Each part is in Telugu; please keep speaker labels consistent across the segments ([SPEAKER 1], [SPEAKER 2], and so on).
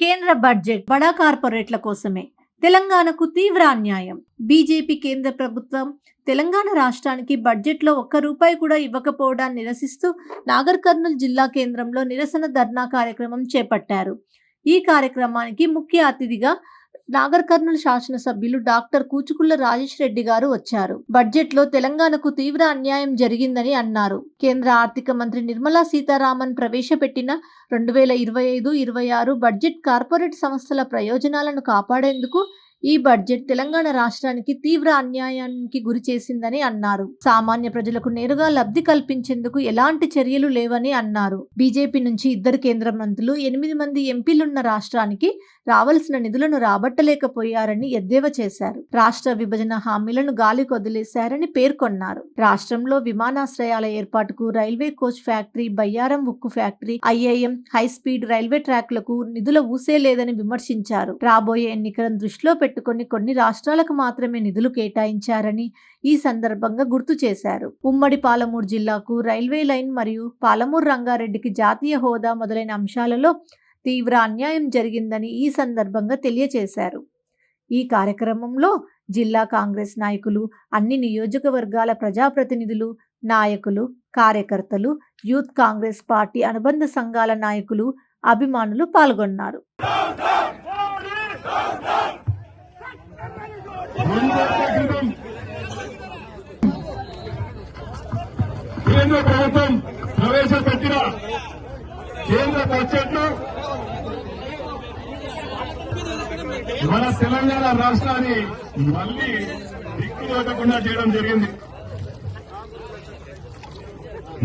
[SPEAKER 1] కేంద్ర బడ్జెట్ బడా కార్పొరేట్ల కోసమే. తెలంగాణకు తీవ్ర అన్యాయం. బీజేపీ కేంద్ర ప్రభుత్వం తెలంగాణ రాష్ట్రానికి బడ్జెట్లో ఒక్క రూపాయి కూడా ఇవ్వకపోవడాన్ని నిరసిస్తూ నాగర్ కర్నూలు జిల్లా కేంద్రంలో నిరసన ధర్నా కార్యక్రమం చేపట్టారు. ఈ కార్యక్రమానికి ముఖ్య అతిథిగా నాగర్ కర్నూలు శాసనసభ్యులు డాక్టర్ కూచుకుళ్ళ రాజేష్ రెడ్డి గారు వచ్చారు. బడ్జెట్లో తెలంగాణకు తీవ్ర అన్యాయం జరిగిందని అన్నారు. కేంద్ర ఆర్థిక మంత్రి నిర్మలా సీతారామన్ ప్రవేశపెట్టిన రెండు వేల ఇరవై ఐదు ఇరవై ఆరు బడ్జెట్ కార్పొరేట్ సంస్థల ప్రయోజనాలను కాపాడేందుకు ఈ బడ్జెట్ తెలంగాణ రాష్ట్రానికి తీవ్ర అన్యాయానికి గురి చేసిందని అన్నారు. సామాన్య ప్రజలకు నేరుగా లబ్ధి కల్పించేందుకు ఎలాంటి చర్యలు లేవని అన్నారు. బీజేపీ నుంచి ఇద్దరు కేంద్ర మంత్రులు ఎనిమిది మంది ఎంపీలున్న రాష్ట్రానికి రావాల్సిన నిధులను రాబట్టలేకపోయారని ఎద్దేవా చేశారు. రాష్ట్ర విభజన హామీలను గాలికి వదిలేశారని పేర్కొన్నారు. రాష్ట్రంలో విమానాశ్రయాల ఏర్పాటుకు రైల్వే కోచ్ ఫ్యాక్టరీ బయ్యారం ఉక్కు factory IIM high speed railway ట్రాక్లకు నిధుల ఊసే లేదని విమర్శించారు. రాబోయే ఎన్నికలను దృష్టిలో పెట్టుకుని కొన్ని రాష్ట్రాలకు మాత్రమే నిధులు కేటాయించారని ఈ సందర్భంగా గుర్తు చేశారు. ఉమ్మడి పాలమూరు జిల్లాకు రైల్వే లైన్ మరియు పాలమూరు రంగారెడ్డికి జాతీయ హోదా మొదలైన అంశాలలో తీవ్ర అన్యాయం జరిగిందని ఈ సందర్భంగా తెలియజేశారు ఈ కార్యక్రమంలో జిల్లా కాంగ్రెస్ నాయకులు అన్ని నియోజకవర్గాల ప్రజాప్రతినిధులు నాయకులు కార్యకర్తలు యూత్ కాంగ్రెస్ పార్టీ అనుబంధ సంఘాల నాయకులు అభిమానులు పాల్గొన్నారు.
[SPEAKER 2] కేంద్ర ప్రభుత్వం ప్రవేశపెట్టిన కేంద్ర బడ్జెట్ మన తెలంగాణ రాష్ట్రాన్ని మళ్ళీ దిక్కుదోటకుండా చేయడం జరిగింది.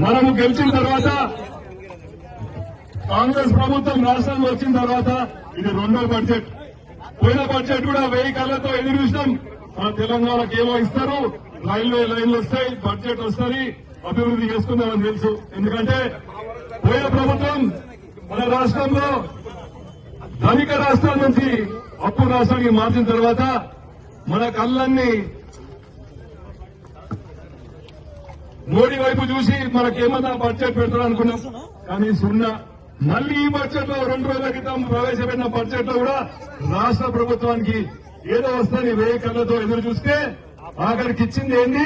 [SPEAKER 2] మనము గెలిచిన తర్వాత కాంగ్రెస్ ప్రభుత్వం రాష్ట్రానికి వచ్చిన తర్వాత ఇది రెండో బడ్జెట్. పోయిన బడ్జెట్ కూడా వెయ్యి కళ్ళతో ఎదురు చూసినాం. మన తెలంగాణకి ఏమో ఇస్తారు? రైల్వే లైన్లు వస్తాయి బడ్జెట్ వస్తుంది అభివృద్ధి చేసుకుందామని తెలుసు. ఎందుకంటే పోయిన ప్రభుత్వం మన రాష్ట్రంలో ధనిక రాష్ట్రాల నుంచి అప్పు రాష్ట్రానికి మార్చిన తర్వాత మన కళ్ళన్ని మోడీ వైపు చూసి మనకేమన్నా బడ్జెట్ పెడతారనుకున్నాం. కానీ సున్నా మళ్ళీ ఈ బడ్జెట్లో రెండు రోజుల క్రితం ప్రవేశపెట్టిన బడ్జెట్లో కూడా రాష్ట్ర ప్రభుత్వానికి ఏదో వస్తుంది వేయి కళ్ళతో ఎదురు చూస్తే ఆఖరికి ఇచ్చింది ఏంది?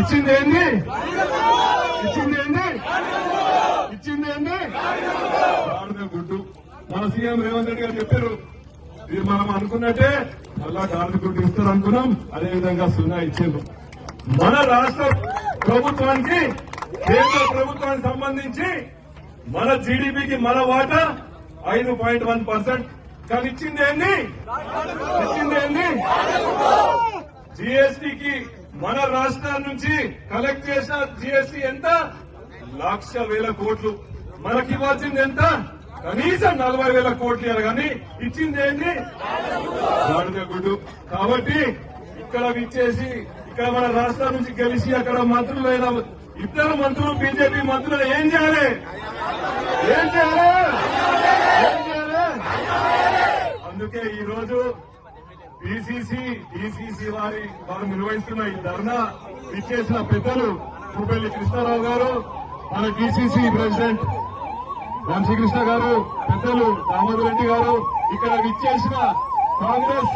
[SPEAKER 2] ఇచ్చింది ఏంది? ఇచ్చింది ఏంది? ఇచ్చింది ఏంది? గుడ్డు. మన సీఎం రేవంత్ రెడ్డి గారు చెప్పారు. ఇది మనం అనుకున్నట్టే మళ్ళా గాడిద గుడ్డు ఇస్తారు అనుకున్నాం అదేవిధంగా సున్నా ఇచ్చారు మన రాష్ట్ర ప్రభుత్వానికి కేంద్ర ప్రభుత్వానికి సంబంధించి మన జీడిపికి మన వాటా ఐదు పాయింట్ వన్ పర్సెంట్. కానీ ఇచ్చింది ఏంది? ఇచ్చింది ఏంది? జీఎస్టీకి మన రాష్ట్రం నుంచి కలెక్ట్ చేసిన జీఎస్టీ ఎంత? లక్ష వేల కోట్లు. మనకి ఇవ్వాల్సింది ఎంత? కనీసం నలభై వేల కోట్లు ఇవ్వాలి కానీ ఇచ్చింది ఏంది? గుడ్డు. కాబట్టి ఇక్కడ ఇచ్చేసి ఇక్కడ మన రాష్ట్రం నుంచి గెలిచి అక్కడ మంత్రులైన ఇద్దరు మంత్రులు బీజేపీ మంత్రులు ఏం చేయాలి? ఏం చేయాలి? ఏం చేయాలి? అందుకే ఈ రోజు పిసిసి డిసిసి వారి వారు నిర్వహిస్తున్న ఈ ధర్నా ఇచ్చేసిన పెద్దలు కుపెల్లి కృష్ణారావు గారు మన డిసిసి ప్రెసిడెంట్ వంశీకృష్ణ గారు పెద్దలు దామోదర్ రెడ్డి గారు ఇక్కడ విచ్చేసిన కాంగ్రెస్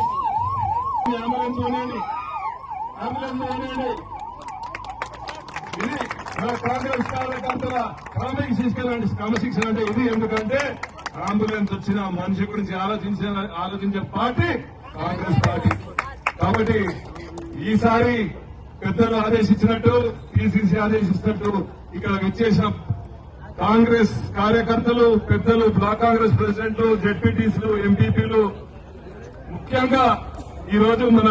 [SPEAKER 2] అంబులెన్స్ అంబులెన్స్ ఇది మన కాంగ్రెస్ కార్యకర్తల క్రమశిక్షణ క్రమశిక్షణ అంటే ఇది ఎందుకంటే అంబులెన్స్ వచ్చిన మనిషి గురించి ఆలోచించే ఆలోచించే పార్టీ కాంగ్రెస్ పార్టీ. కాబట్టి ఈసారి పెద్దలు ఆదేశించినట్టు పిసిసి ఆదేశిస్తున్నట్టు ఇక్కడ విచ్చేసిన కాంగ్రెస్ కార్యకర్తలు పెద్దలు బ్లాక్ కాంగ్రెస్ ప్రెసిడెంట్లు జడ్పీటీసీలు ఎంపీపీలు. ముఖ్యంగా ఈ రోజు మన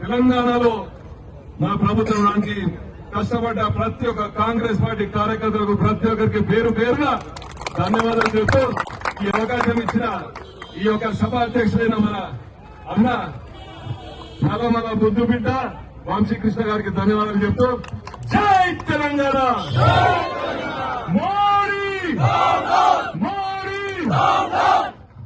[SPEAKER 2] తెలంగాణలో మన ప్రభుత్వానికి కష్టపడ్డ ప్రతి ఒక్క కాంగ్రెస్ పార్టీ కార్యకర్తలకు ప్రతి ఒక్కరికి పేరు పేరుగా ధన్యవాదాలు చెప్తూ ఈ అవకాశం ఇచ్చిన ఈ యొక్క సభ అధ్యక్షుడైన మన అన్న చాలా మన బుద్ధు బిడ్డ వంశీకృష్ణ గారికి ధన్యవాదాలు చెప్తూ జై తెలంగాణ! మోడీ! మోడీ!